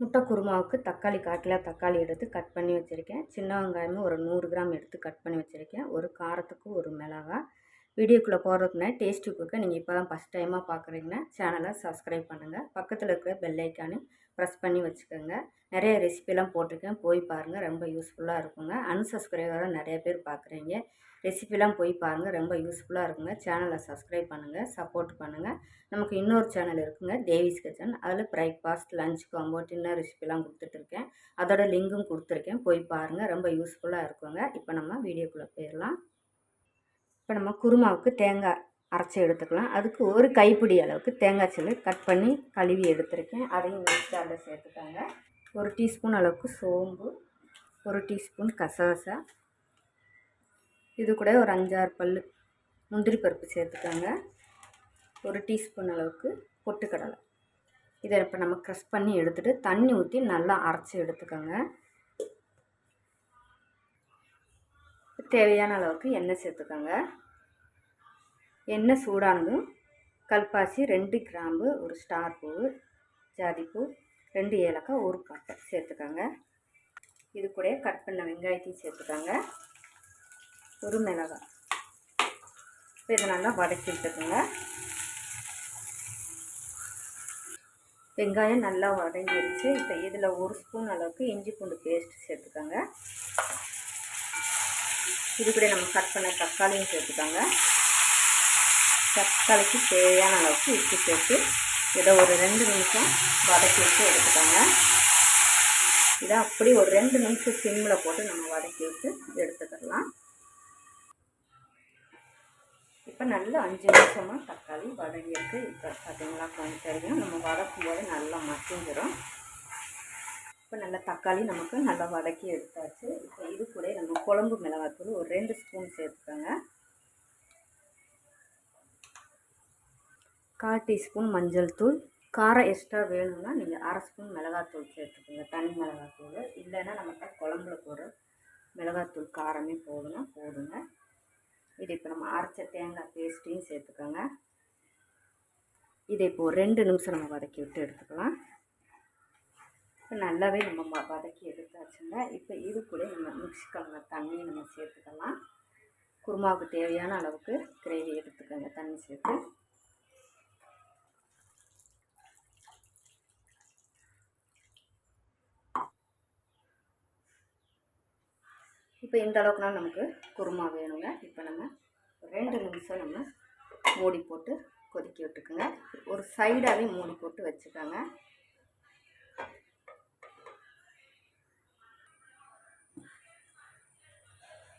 முட்டை குருமாவுக்கு தக்காளி கால் கிலோ தக்காளி எடுத்து கட் பண்ணி வச்சுருக்கேன். சின்ன வெங்காயமும் ஒரு நூறு கிராம் எடுத்து கட் பண்ணி வச்சுருக்கேன். ஒரு காரத்துக்கு ஒரு மிளகா வீடியோக்குள்ளே போகிறதுக்குனா டேஸ்ட்டு குக்கை நீங்கள் இப்போ தான் ஃபஸ்ட் டைமாக பார்க்குறீங்கன்னா சேனலை சப்ஸ்கிரைப் பண்ணுங்கள் பக்கத்தில் இருக்கிற பெல் ஐக்கானு ப்ரெஸ் பண்ணி வச்சுக்கோங்க. நிறைய ரெசிபிலாம் போட்டிருக்கேன். போய் பாருங்கள் ரொம்ப யூஸ்ஃபுல்லாக இருக்குங்க. அன்சப்ஸ்கிரைபராக நிறைய பேர் பார்க்குறீங்க ரெசிபிலாம் போய் பாருங்கள் ரொம்ப யூஸ்ஃபுல்லாக இருக்குங்க. சேனலை சப்ஸ்கிரைப் பண்ணுங்கள் சப்போர்ட் பண்ணுங்கள் நமக்கு இன்னொரு சேனல் இருக்குங்க. தேவிஸ் கிச்சன். அதில் பிரேக்ஃபாஸ்ட் லஞ்ச் காம்போ டின்னர் ரெசிபிலாம் கொடுத்துட்ருக்கேன் அதோட லிங்கும் கொடுத்துருக்கேன். போய் பாருங்கள் ரொம்ப யூஸ்ஃபுல்லாக இருக்குங்க. இப்போ நம்ம வீடியோக்குள்ளே போயிடலாம். இப்போ நம்ம குருமாவுக்கு தேங்காய் அரைச்சி எடுத்துக்கலாம். அதுக்கு ஒரு கைப்பிடி அளவுக்கு தேங்காய் சில்லு கட் பண்ணி கழுவி எடுத்திருக்கேன். அதையும் மிக்ஸ் அதில் சேர்த்துக்கோங்க. ஒரு டீஸ்பூன் அளவுக்கு சோம்பு ஒரு டீஸ்பூன் கசகசா இது கூட ஒரு அஞ்சாறு பல் முந்திரி பருப்பு சேர்த்துக்கோங்க. ஒரு டீஸ்பூன் அளவுக்கு பொட்டுக்கடலை. இதை இப்போ நம்ம க்ரஷ் பண்ணி எடுத்துகிட்டு தண்ணி ஊற்றி நல்லா அரைச்சி எடுத்துக்கோங்க. தேவையான அளவுக்கு எண்ணெய் சேர்த்துக்கோங்க. எண்ணெய் சூடானதும் கல்பாசி ரெண்டு கிராம்பு ஒரு ஸ்டார் பூ ஜாதிப்பூ ரெண்டு ஏலக்காய் ஒரு பட்டை சேர்த்துக்கோங்க. இது கூட கட் பண்ண வெங்காயத்தையும் சேர்த்துக்கோங்க. ஒரு மிளகாய். இப்போ இதை நல்லா வதக்கி விட்டுக்கோங்க. வெங்காயம் நல்லா வதங்கிடுச்சு இப்போ இதில் ஒரு ஸ்பூன் அளவுக்கு இஞ்சி பூண்டு பேஸ்ட் சேர்த்துக்கோங்க. இது கூட நம்ம கட் பண்ண தக்காளியும் சேர்த்துக்கோங்க. தக்காளிக்கு தேவையான அளவுக்கு உப்பு சேர்த்து இதை ஒரு ரெண்டு நிமிஷம் வதக்கி வச்சு எடுத்துக்கோங்க. இதை அப்படி ஒரு ரெண்டு நிமிஷம் சிம்மில் போட்டு நம்ம வதக்கி வச்சு எடுத்துக்கலாம். இப்போ நல்லா அஞ்சு நிமிஷமாக தக்காளி வதங்கியிருக்கு. இப்போ பார்த்தீங்களா கொஞ்சம் தெரியும். நம்ம வதக்கும் போது நல்லா மசிஞ்சிடும் இப்போ நல்லா தக்காளி நமக்கு நல்லா வதக்கி எடுத்தாச்சு. இப்போ இது கூட நம்ம குழம்பு மிளகாத்தூள் ஒரு ரெண்டு ஸ்பூன் சேர்த்துக்கோங்க. கால் டீஸ்பூன் மஞ்சள் தூள். காரம் எக்ஸ்ட்ரா வேணும்னா நீங்கள் அரை ஸ்பூன் மிளகாத்தூள் சேர்த்துக்கோங்க. தனி மிளகாத்தூள். இல்லைன்னா நமக்கு குழம்புல போடுற மிளகாத்தூள் காரமே போதுன்னா போடுங்க இது இப்போ நம்ம அரைச்ச தேங்காய் பேஸ்ட்டையும் சேர்த்துக்கோங்க. இதை இப்போது ரெண்டு நிமிஷம் நம்ம வதக்கி விட்டு எடுத்துக்கலாம். இப்போ நல்லாவே நம்ம வதக்கி எடுத்தாச்சுங்க. இப்போ இது கூட நம்ம மிக்ஸ் கலந்த தண்ணியை நம்ம சேர்த்துக்கலாம். குருமாவுக்கு தேவையான அளவுக்கு கிரேவி எடுத்துக்கோங்க தண்ணி சேர்த்து. இப்போ இந்த அளவுக்குனா நமக்கு குருமா வேணுங்க. இப்போ நம்ம ரெண்டு நிமிஷம் நம்ம மூடி போட்டு கொதிக்க விட்டுக்குங்க. ஒரு சைடாகவே மூடி போட்டு வச்சுக்கோங்க.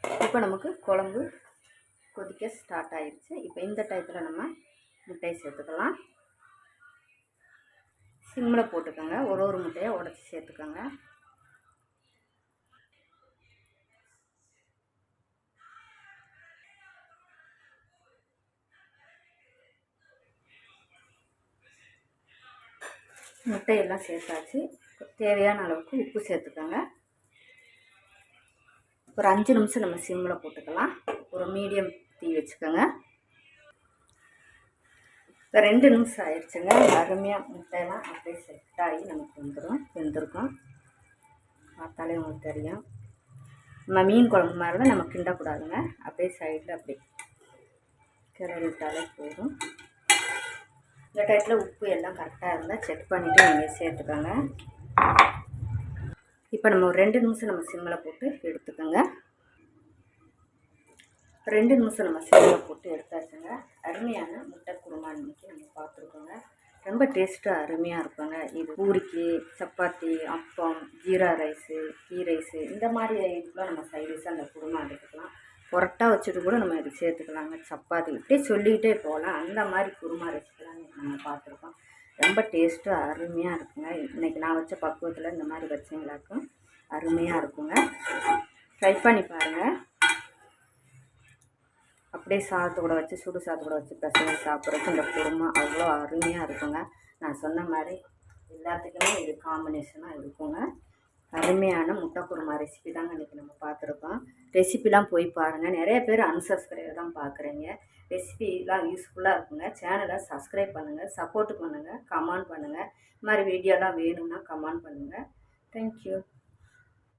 இப்போ நமக்கு குழம்பு கொதிக்க ஸ்டார்ட் ஆயிடுச்சு இப்போ இந்த டயத்தில் நம்ம முட்டையை சேர்த்துக்கலாம். சிம்மில் போட்டுக்கோங்க. ஒரு ஒரு முட்டையை உடச்சி சேர்த்துக்கோங்க. முட்டையெல்லாம் சேர்த்தாச்சு. தேவையான அளவுக்கு உப்பு சேர்த்துக்கோங்க. ஒரு அஞ்சு நிமிஷம் நம்ம சிம்மில் போட்டுக்கலாம். ஒரு மீடியம் தீ வச்சுக்கோங்க. இப்போ ரெண்டு நிமிஷம் ஆயிடுச்சுங்க. அருமையாக முட்டையெல்லாம் அப்படியே செட் ஆகி நமக்கு வந்துடும் வெந்திருக்கும். பார்த்தாலே உங்களுக்கு தெரியும். நம்ம மீன் குழம்பு மாதிரி தான் நம்ம கிண்டக்கூடாதுங்க. அப்படியே சைடில் அப்படி கிளறி விட்டாலே போதும். இந்த டயத்தில் உப்பு எல்லாம் கரெக்டாக இருந்தால் செக் பண்ணிவிட்டு நீங்கள் சேர்த்துக்கோங்க. இப்போ நம்ம ஒரு ரெண்டு நிமிஷம் நம்ம சிம்மில் போட்டு எடுத்துக்கோங்க. ரெண்டு நிமிஷம் நம்ம சிம்மில் போட்டு எடுத்தாச்சுங்க. அருமையான முட்டை குருமா இன்னைக்கு நம்ம பார்த்துருக்கோங்க. ரொம்ப டேஸ்ட்டாக அருமையாக இருக்குங்க. இது பூரிக்கு சப்பாத்தி அப்பம் ஜீரா ரைஸு கீ ரைஸு இந்த மாதிரி இதுக்கெலாம் நம்ம சைடிஷாக அந்த குருமா எடுத்துக்கலாம். புரட்டா வச்சுட்டு கூட நம்ம இது சேர்த்துக்கலாங்க. சப்பாத்தி. இப்படியே சொல்லிக்கிட்டே போகலாம். அந்த மாதிரி குருமா ரெசிபிலாம் நம்ம பார்த்துருக்கோம். ரொம்ப டேஸ்ட்டு அருமையாக இருக்குங்க. இன்றைக்கி நான் வச்ச பக்குவத்தில் இந்த மாதிரி வச்சிங்களாக்கும் அருமையாக இருக்குங்க. ட்ரை பண்ணி பாருங்கள் அப்படியே சாதத்தை கூட வச்சு சுடு சாதத்தை கூட வச்சு பசங்க சாப்பிட்றதுக்கு இந்த குருமா அவ்வளோ அருமையாக இருக்குங்க. நான் சொன்ன மாதிரி எல்லாத்துக்குமே இது காம்பினேஷனாக இருக்குங்க. அருமையான முட்டை குருமா ரெசிபி தாங்க இன்றைக்கி நம்ம பார்த்துருக்கோம். ரெசிபிலாம் போய் பாருங்கள் நிறைய பேர் அன்சப்ஸ்கிரைப் தான் பார்க்குறீங்க. ரெசிபிலாம் யூஸ்ஃபுல்லாக இருக்குங்க. சேனலை சப்ஸ்கிரைப் பண்ணுங்கள் சப்போர்ட் பண்ணுங்கள் கமெண்ட் பண்ணுங்கள் இது மாதிரி வீடியோலாம் வேணும்னா கமெண்ட் பண்ணுங்கள் தேங்க்யூ